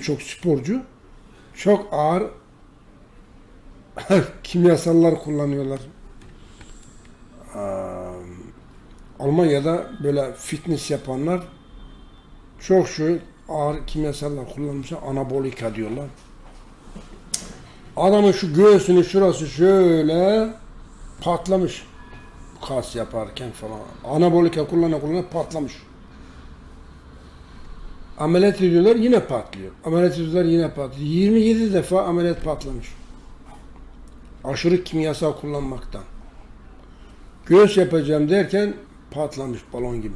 birçok sporcu çok ağır kimyasallar kullanıyorlar. Aa, Almanya'da böyle fitness yapanlar çok şu ağır kimyasallar kullanmışlar. Anabolika diyorlar. Adamın şu göğsünün şurası şöyle patlamış. Kas yaparken falan. Anabolika kullana kullana patlamış. Ameliyat ediyorlar yine patlıyor. Ameliyat ediyorlar yine patlıyor. 27 defa ameliyat patlamış. Aşırı kimyasal kullanmaktan. Göğüs yapacağım derken patlamış balon gibi.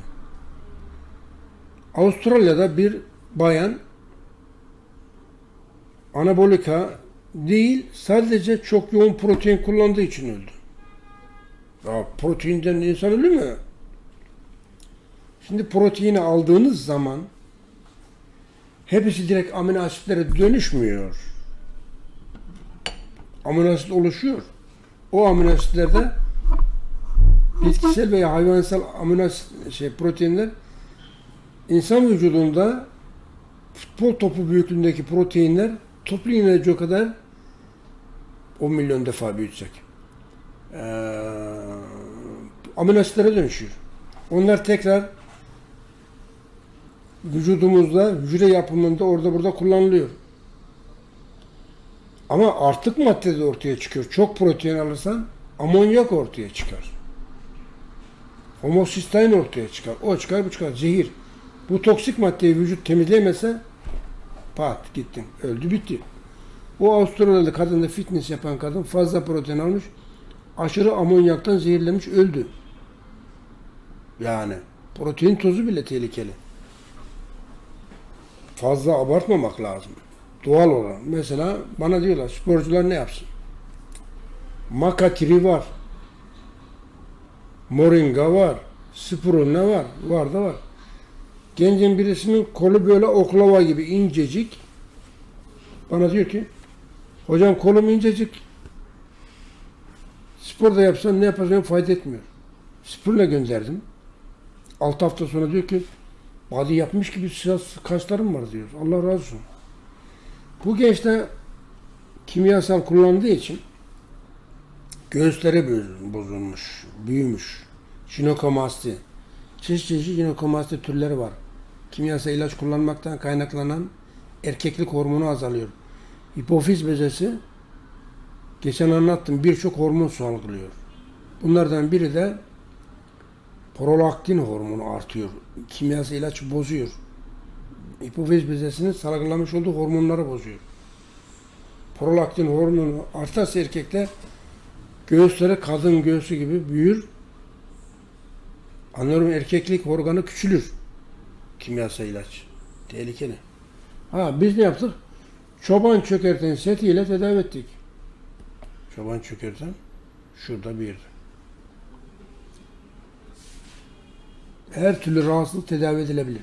Avustralya'da bir bayan anabolika değil sadece çok yoğun protein kullandığı için öldü. Ya proteinden insan ölür mü? Şimdi proteini aldığınız zaman hepsi direkt amino asitlere dönüşmüyor. Amino asit oluşuyor. O amino asitlerde bitkisel veya hayvansal amino asit, şey, proteinler insan vücudunda futbol topu büyüklüğündeki proteinler toplu enerji kadar 10 milyon defa büyütsek. Ee, amino asitlere dönüşüyor. Onlar tekrar vücudumuzda, hücre yapımında orada burada kullanılıyor. Ama artık madde de ortaya çıkıyor. Çok protein alırsan amonyak ortaya çıkar. Homosistein ortaya çıkar. O çıkar, bu çıkar. Zehir. Bu toksik maddeyi vücut temizleyemese pat gittin. Öldü bitti. O Avustralyalı kadın da fitness yapan kadın fazla protein almış. Aşırı amonyaktan zehirlemiş öldü. Yani protein tozu bile tehlikeli. Fazla abartmamak lazım. Doğal olarak. Mesela bana diyorlar sporcular ne yapsın? Makatiri var. Moringa var. Spirulina var. Var da var. Gencin birisinin kolu böyle oklava gibi incecik. Bana diyor ki hocam kolum incecik. Spor da yapsam ne yapacağım fayda etmiyor. Spirulina gönderdim. 6 hafta sonra diyor ki body yapmış gibi siyah kaslarım var diyor. Allah razı olsun. Bu genç de kimyasal kullandığı için göğüsleri boz- bozulmuş, büyümüş. Jinekomasti. Çeşit çeşit jinekomasti türleri var. Kimyasal ilaç kullanmaktan kaynaklanan erkeklik hormonu azalıyor. Hipofiz bezesi geçen anlattım birçok hormon salgılıyor. Bunlardan biri de prolaktin hormonu artıyor. Kimyasal ilaç bozuyor. Hipofiz bezesinin salgılamış olduğu hormonları bozuyor. Prolaktin hormonu artarsa erkekte göğüsleri kadın göğsü gibi büyür. Anlıyorum erkeklik organı küçülür. Kimyasal ilaç. Tehlikeli. Ha biz ne yaptık? Çoban çökerten setiyle tedavi ettik. Çoban çökerten şurada bir yerde. Her türlü rahatsızlık tedavi edilebilir.